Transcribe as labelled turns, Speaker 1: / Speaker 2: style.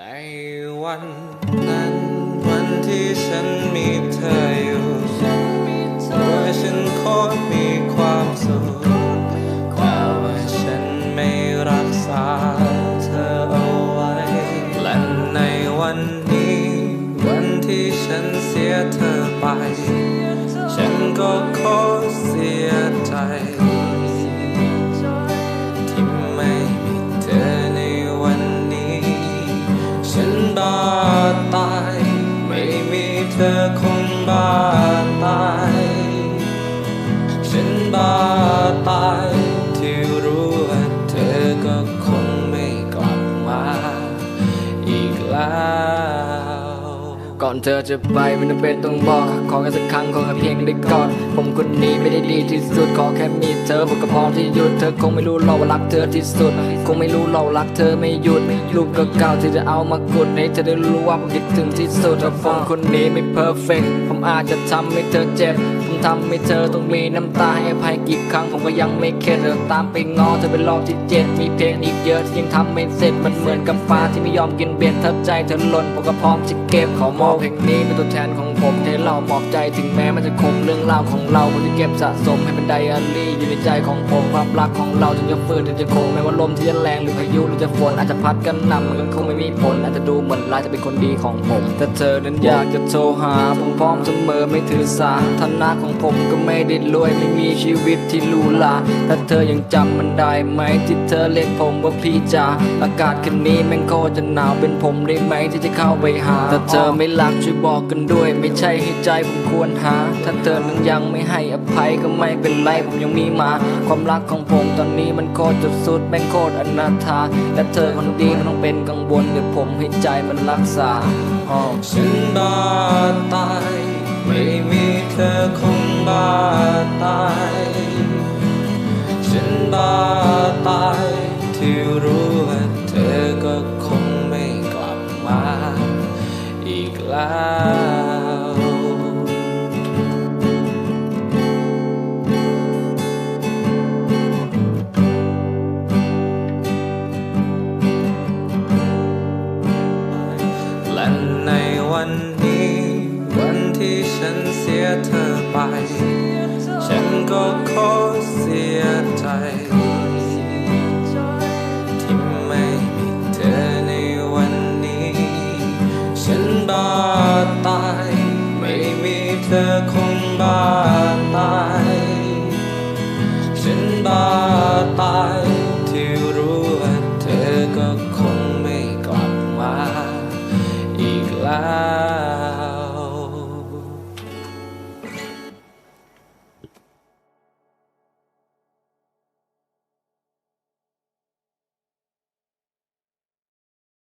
Speaker 1: ในวันนั้นวันที่ฉันมีเธออยู่ตัวฉันโคตรมีความสุขแต่ว่าฉันไม่รักษาเธอเอาไว้ และในวันนี้ วันที่ฉันเสียเธอไป ฉันก็โคตรเสียใจ เธอคงบ้าตาย ฉันบ้าตายที่รู้ว่าเธอก็คงไม่กลับมา อีกแล้ว
Speaker 2: ก่อนเธอจะไปไม่จำเป็นต้องบอก ขอแค่สักครั้งขอแค่เพียงได้กอดผมคนนี้ไม่ได้ดีที่สุดขอแค่มีเธอผมก็พร้อมที่หยุดเธอคงไม่รู้หรอกว่ารักเธอที่สุด คงไม่รู้หรอกรักเธอไม่หยุดรูปเก่าๆที่จะเอามากดให้เธอได้รู้ว่าผมคิดถึงที่สุดแต่ผมคนนี้ไม่เพอร์เฟกผมอาจจะทำให้เธอเจ็บผมทำให้เธอต้องมีน้ำตาให้อภัยกี่ครั้งผมก็ยังไม่เข็ดเธอตามไปง้อเธอเป็นรอบที่เจ็ดมีเพลงอีกเยอะที่ยังทำไม่เสร็จมันเหมือนกับฟ้าที่ไม่ยอมกินเบ็ดถ้าใจเธอหล่นผมก็พร้อมจะเก็บขอมอบเพลงนี้เป็นตัวแทนของผมให้เรามอบใจถึงแม้มันจะคงเรื่องราวของเราผมจะเก็บสะสมให้เป็นไดอารี่อยู่ในใจของผมความรักของเราถึงจะฟื้นถึงจะคงแม้ว่าลมที่จะแรงหรือพายุหรือจะฝนอาจจะพัดกันนำมันก็คงไม่มีผลอาจจะดูเหมือนเราจะเป็นคนดีของผมแต่เธอนั้นอยากจะโทรหาผมพร้อมเสมอไม่ถือสาฐานะของผมก็ไม่ได้รวยไม่มีชีวิตที่หรูหราถ้าเธอยังจำมันได้ไหมที่เธอเรียกผมว่าพี่จ๋าอากาศคืนนี้แม่งโคตรจะหนาวเป็นผมได้ไหมที่จะเข้าไปหาถ้าเธอไม่รักช่วยบอกกันด้วย ไม่ใช่ให้ใจผมควรหา ถ้าเธอนั้นยังไม่ให้อภัยก็ไม่เป็นไรผมยังมีมา ความรักของผมตอนนี้มันโคตรจะสุดแม่งโคตรอนาถาและเธอคนดีมันต้องเป็นกังวลเดี๋ยวผมให้ใจมันรักษาอ้อ
Speaker 1: ฉันบ้าตายไม่มีเธอคงบ้าตายฉันบ้าตายที่รู้ว่าเธอ และในวันนี้ วันที่ฉันเสียเธอไป ฉันก็ขอเสียใจาตาย ฉันบ้าตาย